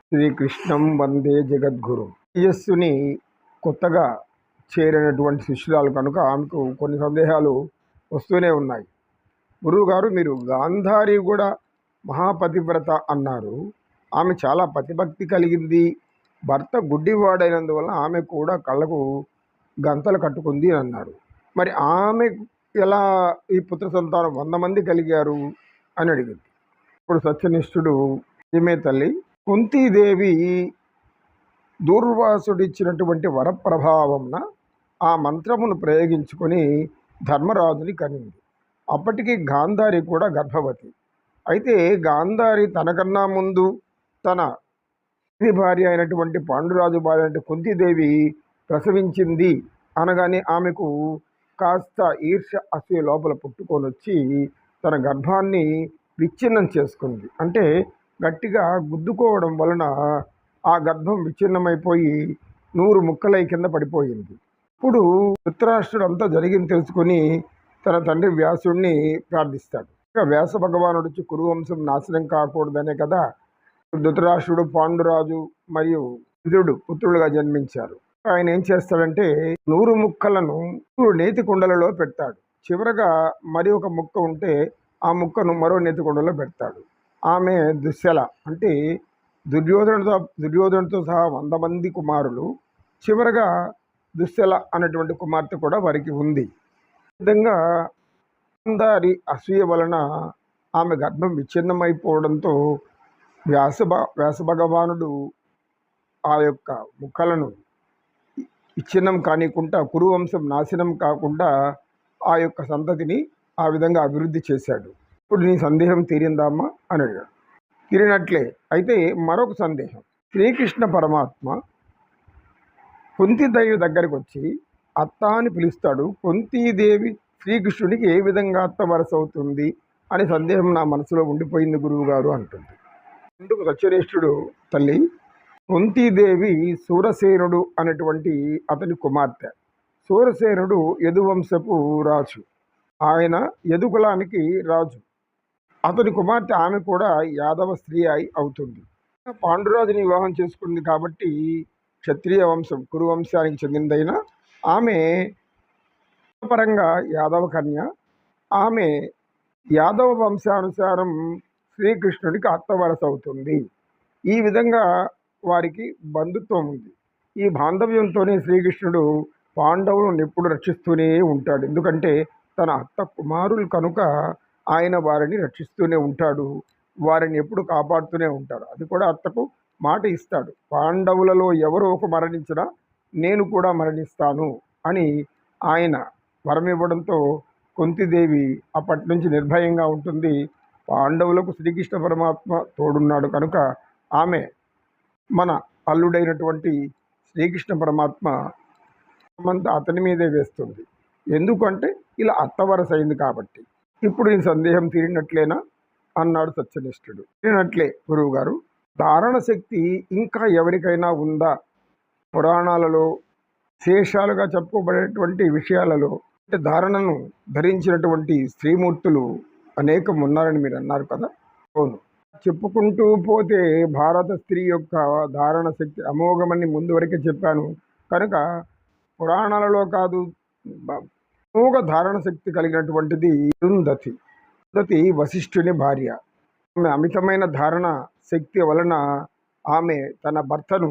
శ్రీకృష్ణం వందే జగద్గురు. తేజస్సుని కొత్తగా చేరినటువంటి శిష్యురాలు కనుక ఆమెకు కొన్ని సందేహాలు వస్తూనే ఉన్నాయి. గురువుగారు మీరు గాంధారి కూడా మహాపతివ్రత అన్నారు. ఆమె చాలా పతిభక్తి కలిగింది. భర్త గుడ్డివాడైనందువల్ల ఆమె కూడా కళ్ళకు గంతలు కట్టుకుంది అని అన్నారు. మరి ఆమె ఎలా ఈ పుత్ర సంతానం వంద మంది కలిగారు అని అడిగింది. ఇప్పుడు సత్యనిష్ఠుడు నిజమే తల్లి కుంతీదేవి దూర్వాసుడిచ్చినటువంటి వరప్రభావంన ఆ మంత్రమును ప్రయోగించుకొని ధర్మరాజుని కనింది. అప్పటికి గాంధారి కూడా గర్భవతి. అయితే గాంధారి తనకన్నా ముందు తన ఇది భార్య అయినటువంటి పాండురాజు భార్య అంటే కుంతీదేవి ప్రసవించింది అనగానే ఆమెకు కాస్త ఈర్ష అసూయ లోపల పుట్టుకొని వచ్చి తన గర్భాన్ని విచ్ఛిన్నం చేసుకుంది. అంటే గట్టిగా గుద్దుకోవడం వలన ఆ గర్భం విచ్ఛిన్నమైపోయి నూరు ముక్కలై కింద పడిపోయింది. ఇప్పుడు ధృతరాష్ట్రుడు అంతా జరిగింది తెలుసుకొని తన తండ్రి వ్యాసుడిని ప్రార్థిస్తాడు. ఇక వ్యాస భగవానుడు వచ్చి కురువంశం నాశనం కాకూడదనే కదా. ధృతరాష్ట్రుడు పాండురాజు మరియు విధుడు పుత్రులుగా జన్మించారు. ఆయన ఏం చేస్తాడంటే నూరు ముక్కలను నూరు నేతి కుండలలో పెడతాడు. చివరగా మరి ఒక ముక్క ఉంటే ఆ ముక్కను మరో నేతి కుండలో పెడతాడు. ఆమె దుశ్శల అంటే దుర్యోధనుడితో దుర్యోధనుడితో సహా వంద మంది కుమారులు. చివరగా దుశ్శల అనేటువంటి కుమార్తె కూడా వారికి ఉంది. విధంగా అందారి అసూయ వలన ఆమె గర్భం విచ్ఛిన్నమైపోవడంతో వ్యాస వ్యాస భగవానుడు ఆ యొక్క ముక్కలను విచ్ఛిన్నం కానికుండా కురువంశం నాశనం కాకుండా ఆ యొక్క సంతతిని ఆ విధంగా అభివృద్ధి చేశాడు. ఇప్పుడు నీ సందేహం తీరిందామా? అని అడిగాడు. తీరినట్లే. అయితే మరొక సందేహం. శ్రీకృష్ణ పరమాత్మ కుంతిదేవి దగ్గరికి వచ్చి అత్త అని పిలుస్తాడు. కుంతీదేవి శ్రీకృష్ణుడికి ఏ విధంగా అత్త వరస అవుతుంది అనే సందేహం నా మనసులో ఉండిపోయింది గురువు గారు అంటుంది. ఎందుకు సత్యరేష్ఠుడు తల్లి కుంతీదేవి సూరసేనుడు అనేటువంటి అతని కుమార్తె. సూరసేనుడు యదువంశపు రాజు. ఆయన యదుకులానికి రాజు. అతని కుమార్తె ఆమె కూడా యాదవ స్త్రీ అయి అవుతుంది. పాండురాజుని వివాహం చేసుకుంది కాబట్టి క్షత్రియ వంశం కురు వంశానికి చెందినదైన ఆమె పరంగా యాదవ కన్య. ఆమె యాదవ వంశానుసారం శ్రీకృష్ణుడికి అత్తవరస అవుతుంది ఈ విధంగా వారికి బంధుత్వం ఉంది. ఈ బాంధవ్యంతోనే శ్రీకృష్ణుడు పాండవులను ఎప్పుడు రక్షిస్తూనే ఉంటాడు. ఎందుకంటే తన అత్త కుమారులు కనుక ఆయన వారిని రక్షిస్తూనే ఉంటాడు. వారిని ఎప్పుడు కాపాడుతూనే ఉంటాడు. అది కూడా అత్తకు మాట ఇస్తాడు. పాండవులలో ఎవరు ఒక మరణించినా నేను కూడా మరణిస్తాను అని ఆయన వరం ఇవ్వడంతో కుంతిదేవి అప్పటి నుంచి నిర్భయంగా ఉంటుంది. పాండవులకు శ్రీకృష్ణ పరమాత్మ తోడున్నాడు కనుక ఆమె మన అల్లుడైనటువంటి శ్రీకృష్ణ పరమాత్మ అంతా అతని మీదే వేస్తుంది. ఎందుకంటే ఇలా అత్తవరస అయింది కాబట్టి. ఇప్పుడు ఈ సందేహం తీరినట్లేనా? అన్నాడు సత్యనిష్ఠుడు. తీరినట్లే గురువు గారు ధారణ శక్తి ఇంకా ఎవరికైనా ఉందా? పురాణాలలో శేషాలుగా చెప్పుకోబడేటువంటి విషయాలలో అంటే ధారణను ధరించినటువంటి స్త్రీమూర్తులు అనేకం ఉన్నారని మీరు అన్నారు కదా? అవును. చెప్పుకుంటూ పోతే భారత స్త్రీ యొక్క ధారణ శక్తి అమోఘమని ముందు వరకే చెప్పాను. కనుక పురాణాలలో కాదు అమోఘ ధారణ శక్తి కలిగినటువంటిది అరుంధతి అరుంధతి వశిష్ఠుని భార్య. ఆమె అమితమైన ధారణ శక్తి వలన ఆమె తన భర్తను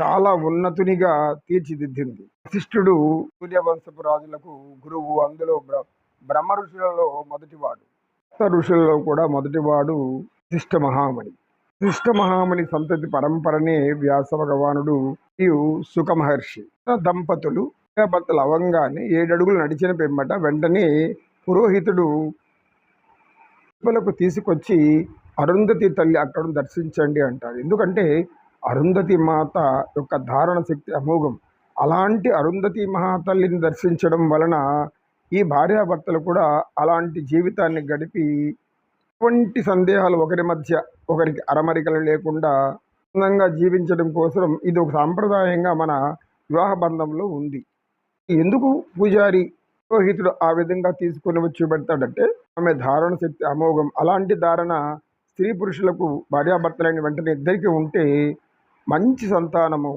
చాలా ఉన్నతునిగా తీర్చిదిద్దింది. వశిష్ఠుడు సూర్యవంశపు రాజులకు గురువు. అందులో బ్ర బ్రహ్మ ఋషులలో మొదటివాడు. ఋషులలో కూడా మొదటివాడు వశిష్ఠ మహామణి వశిష్ఠ మహామణి సంతతి పరంపరనే వ్యాస భగవానుడు మరియు దంపతులు భర్తలు అవంగానే ఏడడుగులు నడిచిన పెంబట వెంటనే పురోహితుడు లోపలకు తీసుకొచ్చి అరుంధతి తల్లి అక్కడ దర్శించండి అంటారు ఎందుకంటే అరుంధతి మాత యొక్క ధారణ శక్తి అమోఘం. అలాంటి అరుంధతి మహాతల్లిని దర్శించడం వలన ఈ భార్యాభర్తలు కూడా అలాంటి జీవితాన్ని గడిపి ఎటువంటి సందేహాలు ఒకరి మధ్య ఒకరికి అరమరికలు లేకుండా ఆనందంగా జీవించడం కోసం ఇది ఒక సాంప్రదాయంగా మన వివాహ బంధంలో ఉంది. ఎందుకు పూజారి పురోహితుడు ఆ విధంగా తీసుకొని వచ్చి పెడతాడంటే ఆమె ధారణ శక్తి అమోఘం. అలాంటి ధారణ స్త్రీ పురుషులకు భార్యాభర్తలైన వెంటనే ఇద్దరికి ఉంటే మంచి సంతానము.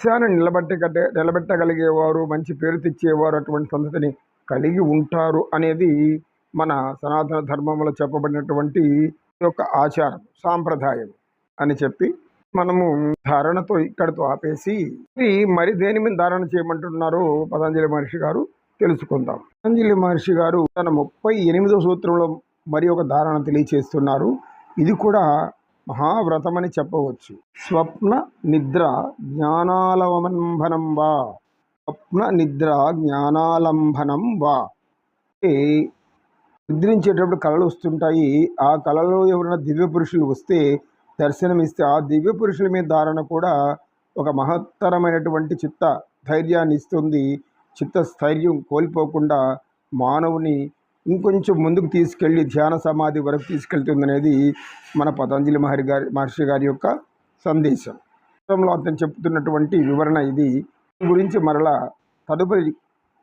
వంశాన్ని నిలబెట్టగట్టే నిలబెట్టగలిగేవారు మంచి పేరు తెచ్చేవారు అటువంటి సంతతిని కలిగి ఉంటారు అనేది మన సనాతన ధర్మంలో చెప్పబడినటువంటి యొక్క ఆచారం సాంప్రదాయం అని చెప్పి మనము ధారణతో ఇక్కడితో ఆపేసి ఇది మరి దేని మీద ధారణ చేయమంటున్నారో పతంజలి మహర్షి గారు తెలుసుకుందాం. పతంజలి మహర్షి గారు తన ముప్పై ఎనిమిదో సూత్రంలో మరి ఒక ధారణ తెలియచేస్తున్నారు. ఇది కూడా మహావ్రతం అని చెప్పవచ్చు. స్వప్న నిద్ర జ్ఞానాలంబనం వా. స్వప్న నిద్ర జ్ఞానాలంబనం వా. నిద్రించేటప్పుడు కళలు వస్తుంటాయి. ఆ కళలో ఎవరైనా దివ్య పురుషులు వస్తే దర్శనమిస్తే ఆ దివ్య పురుషుల మీద ధారణ కూడా ఒక మహత్తరమైనటువంటి చిత్త ధైర్యాన్ని ఇస్తుంది. చిత్త స్థైర్యం కోల్పోకుండా మానవుని ఇంకొంచెం ముందుకు తీసుకెళ్ళి ధ్యాన సమాధి వరకు తీసుకెళ్తుంది అనేది మన పతంజలి మహర్షి గారి మహర్షి గారి యొక్క సందేశం. గతంలో అతను చెప్తున్నటువంటి వివరణ ఇది. గురించి మరలా తదుపరి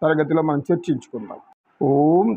తరగతిలో మనం చర్చించుకుందాం. ఓం